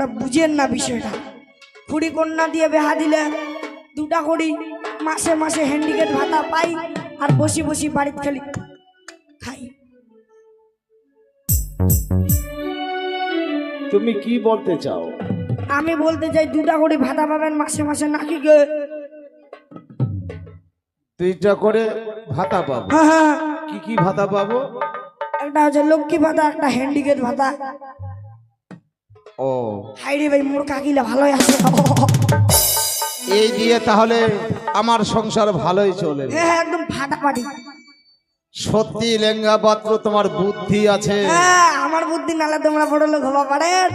তোমরা বুঝেন না বিষয়টা। কুড়ি কন্যা দিয়ে বেহা দিলে দুটা করি মাসে মাসে হ্যান্ডিকেট ভাতা পাই আর বসি বসি বাড়িতে খালি খাই। তুমি কি বলতে চাও? আমি বলতে চাই দুটা করে ভাতা পাবেন মাসে মাসে নাকি গে? দুইটা করে ভাতা পাবো। হ্যাঁ হ্যাঁ। কি কি ভাতা পাবো? একটা হচ্ছে লক্ষ্মী ভাতা একটা হ্যান্ডিকেট ভাতা। ও। হাইরে ভাই মোর কাকিলা ভালোই আছে। এই দিয়ে তাহলে আমার সংসার ভালোই চলে। হ্যাঁ একদম ফাটাফাটি। সত্যি লেঙ্গা পাত্র তোমার বুদ্ধি আছে। হ্যাঁ আমার বুদ্ধি নালে তোমরা বড় লোক হবা পারেন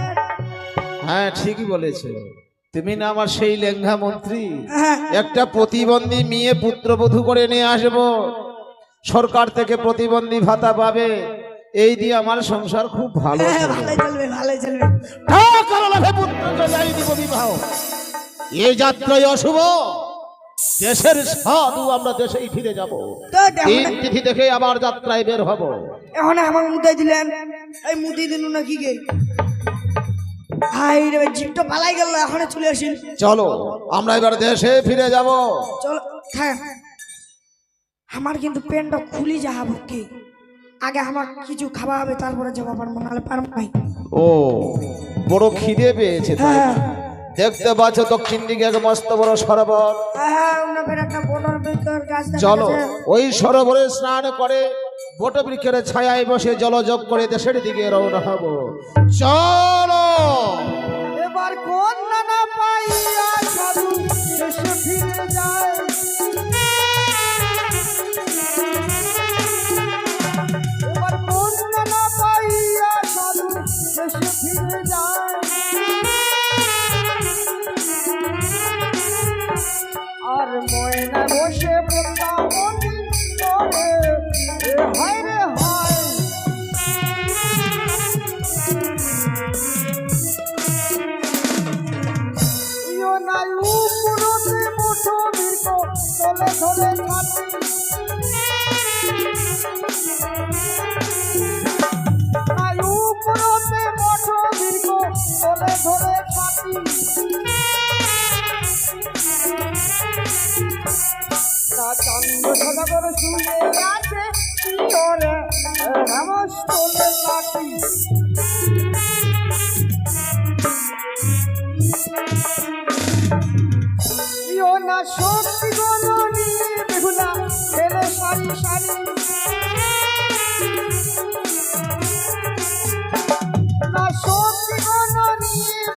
হ্যাঁ ঠিকই বলেছে। তুমি না আমার সেই লেঙ্গা মন্ত্রী? হ্যাঁ। একটা প্রতিবন্ধী মেয়ে পুত্রবধূ করে নিয়ে আসব। সরকার থেকে প্রতিবন্ধী ভাতা পাবে। এই দিয়ে আমার সংসার খুব ভালো হ্যাঁ, চলবে। ভালোই চলবে। পুত্র বিবাহ। এই যাত্রাই অশুভ। দেশের সাধু আমরা দেশেই ফিরে যাব। তিন তিথি দেখে আবার যাত্রায় বের হব। এখন আমার মুদাই দিলেন। এই মুদি দিল নাকি গে? হাই রে জিপটা পালাই গেল এখন চলে আসিল চলো আমরা এবার দেশে ফিরে যাব। চলো হ্যাঁ। আমার কিন্তু পেনটা খুলি যাব কি আগে আমার কিছু খাওয়া হবে তারপরে যাব পারব নাহলে পারব নাই ও বড় খিদে পেয়েছে তাই। হ্যাঁ। দেখতে পাচ্ছ দক্ষিণ দিকে এক মস্ত বড় সরোবর। হ্যাঁ দেখা চলো ওই সরোবরে স্নান করে বটবৃক্ষের ছায়ায় বসে জলযোগ করে দেশের দিকে রওনা হব। চলো। এবার কোন না পাইয়া সাধু ফিরে যায় আর ময়না বসে বৃন্দাবনী করে এ রে হায়। ইয়ো নায়ু পুরোতে সাগর শুয়ে আছে শিওরে হেমস্থলে লাঠি প্রিয় না সত্যি গণনী বেহুলা ফেলে সারি সারি